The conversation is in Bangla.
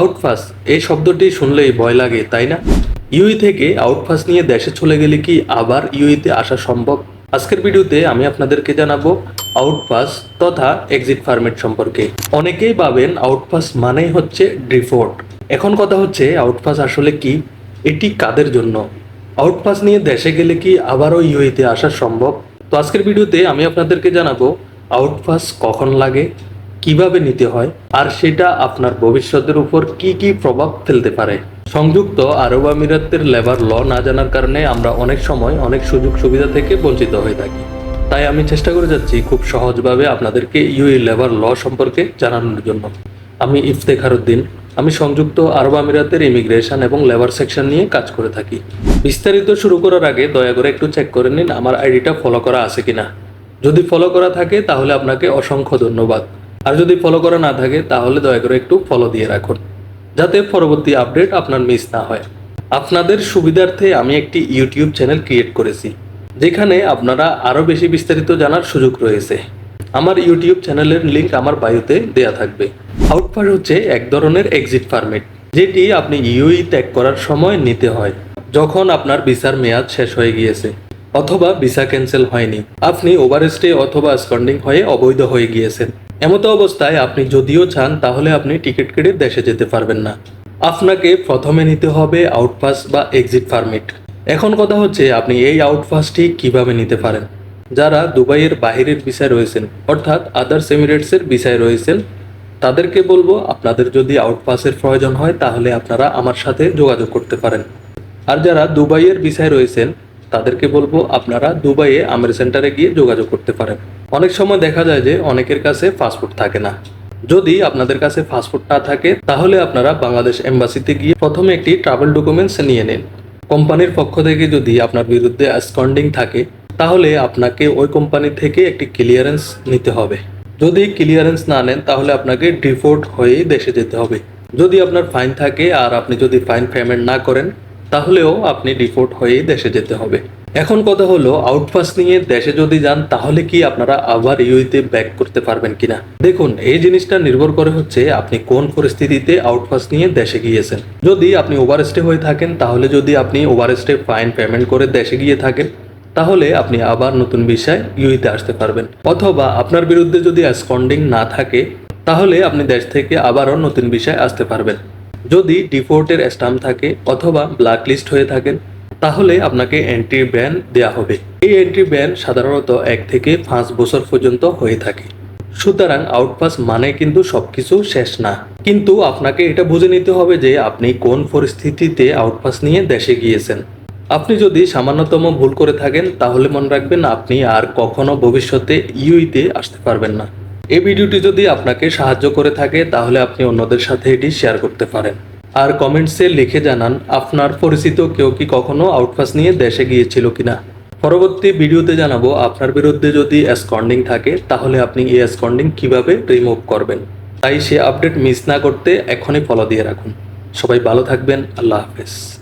আউটপাস এই শব্দটি শুনলেই ভয় লাগে, তাই না? ইউই থেকে আউটপাস নিয়ে দেশে চলে গেলে কি আবার ইউইতে আসা সম্ভব? আজকের ভিডিওতে আমি আপনাদেরকে জানাব আউটপাস তথা এক্সিট ফার্মেট সম্পর্কে। অনেকেই ভাবেন আউটপাস মানেই হচ্ছে ডিফল্ট। এখন কথা হচ্ছে আউটপাস আসলে কি? এটি কাদের জন্য? আউটপাস নিয়ে দেশে গেলে কি আবারও ইউইতে আসা সম্ভব? তো আজকের ভিডিওতে আমি আপনাদেরকে জানাব আউটপাস কখন লাগে? কীভাবে নিতে হয় আর সেটা আপনার ভবিষ্যতের উপর কি কি প্রভাব ফেলতে পারে। সংযুক্ত আরব আমিরাতের লেবার ল না জানার কারণে আমরা অনেক সময় অনেক সুযোগ সুবিধা থেকে বঞ্চিত হয়ে থাকি। তাই আমি চেষ্টা করে যাচ্ছি খুব সহজভাবে আপনাদেরকে ইউএ লেবার ল সম্পর্কে জানানোর জন্য। আমি ইফতেখার উদ্দিন। আমি সংযুক্ত আরব আমিরাতের ইমিগ্রেশন এবং লেবার সেকশন নিয়ে কাজ করে থাকি। বিস্তারিত শুরু করার আগে দয়া করে একটু চেক করে নিন আমার আইডিটা ফলো করা আছে কিনা। যদি ফলো করা থাকে তাহলে আপনাকে অসংখ্য ধন্যবাদ। আর যদি ফলো করা না থাকে, তাহলে দয়া করে একটু ফলো দিয়ে রাখুন, যাতে পরবর্তী আপডেট আপনার মিস না হয়। আপনাদের সুবিধার্থে আমি একটি ইউটিউব চ্যানেল ক্রিয়েট করেছি, যেখানে আপনারা আরও বেশি বিস্তারিত জানার সুযোগ রয়েছে। আমার ইউটিউব চ্যানেলের লিঙ্ক আমার বায়ুতে দেয়া থাকবে। আউটপাস হচ্ছে এক ধরনের এক্সিট পারমিট যেটি আপনি ইউই ত্যাগ করার সময় নিতে হয়, যখন আপনার ভিসার মেয়াদ শেষ হয়ে গিয়েছে, অথবা ভিসা ক্যান্সেল হয়নি। আপনি ওভারস্টে অথবা স্কন্ডিং হয়ে অবৈধ হয়ে গিয়েছেন। এমতো অবস্থায় আপনি যদিও চান, তাহলে আপনি টিকিট কেটে দেশে যেতে পারবেন না। আপনাকে প্রথমে নিতে হবে আউটপাস বা এক্সিট পারমিট। এখন কথা হচ্ছে, আপনি এই আউটপাসটি কীভাবে নিতে পারেন? যারা দুবাইয়ের বাহিরের ভিসায় রয়েছেন, অর্থাৎ আদার্স এমিরেটসের ভিসায় রয়েছেন, তাদেরকে বলব, আপনাদের যদি আউটপাসের প্রয়োজন হয়, তাহলে আপনারা আমার সাথে যোগাযোগ করতে পারেন। আর যারা দুবাইয়ের ভিসায় রয়েছেন, তাদেরকে বলব, আপনারা দুবাইয়ে আমের সেন্টারে গিয়ে যোগাযোগ করতে পারেন। অনেক সময় দেখা যায় যে অনেকের কাছে পাসপোর্ট থাকে না। যদি আপনাদের কাছে পাসপোর্ট না থাকে, তাহলে আপনারা বাংলাদেশ এম্বাসিতে গিয়ে প্রথমে একটি ট্রাভেল ডকুমেন্টস নিয়ে নিন। কোম্পানির পক্ষ থেকে যদি আপনার বিরুদ্ধে স্কন্ডিং থাকে, তাহলে আপনাকে ওই কোম্পানি থেকে একটি ক্লিয়ারেন্স নিতে হবে। যদি ক্লিয়ারেন্স না নেন, তাহলে আপনাকে ডিফোর্ট হয়েই দেশে যেতে হবে। যদি আপনার ফাইন থাকে আর আপনি যদি ফাইন পেমেন্ট না করেন, তাহলেও আপনি ডিফোর্ট হয়েই দেশে যেতে হবে। এখন কথা হলো আউটপাস নিয়ে দেশে যদি যান, তাহলে কি আপনারা আবার ইউইতে ব্যাক করতে পারবেন কিনা? দেখুন, এই জিনিসটা নির্ভর করে হচ্ছে আপনি কোন পরিস্থিতিতে আউটপাস নিয়ে দেশে গিয়েছেন। যদি আপনি ওভারস্টে হয়ে থাকেন, তাহলে যদি আপনি ওভারস্টে ফাইন পেমেন্ট করে দেশে গিয়ে থাকেন, তাহলে আপনি আবার নতুন বিষয় ইউইতে আসতে পারবেন। অথবা আপনার বিরুদ্ধে যদি স্কন্ডিং না থাকে, তাহলে আপনি দেশ থেকে আবারও নতুন বিষয় আসতে পারবেন। যদি ডিফোর্টের স্টাম্প থাকে, অথবা ব্ল্যাক লিস্ট হয়ে থাকেন তাহলে আপনাকে এন্ট্রি ব্যান দেওয়া হবে। এই এন্ট্রি ব্যান সাধারণত এক থেকে পাঁচ বছর পর্যন্ত হয়ে থাকে। সুতরাং আউটপাস মানে কিন্তু সবকিছু শেষ না। কিন্তু আপনাকে এটা বুঝে নিতে হবে যে আপনি কোন পরিস্থিতিতে আউটপাস নিয়ে দেশে গিয়েছেন। আপনি যদি সামান্যতম ভুল করে থাকেন, তাহলে মনে রাখবেন আপনি আর কখনো ভবিষ্যতে ইউইতে আসতে পারবেন না। এই ভিডিওটি যদি আপনাকে সাহায্য করে থাকে, তাহলে আপনি অন্যদের সাথে এটি শেয়ার করতে পারেন। আর কমেন্টসে লিখে জানান, আপনার পরিচিত কেউ কি কখনো আউটফাস নিয়ে দেশে গিয়েছিল কিনা? পরবর্তী ভিডিওতে জানাব, আপনার বিরুদ্ধে যদি অ্যাসকন্ডিং থাকে, তাহলে আপনি এই অ্যাসকন্ডিং কীভাবে রিমুভ করবেন? তাই সে আপডেট মিস না করতে এখনই ফলো দিয়ে রাখুন। সবাই ভালো থাকবেন, আল্লাহ হাফেজ।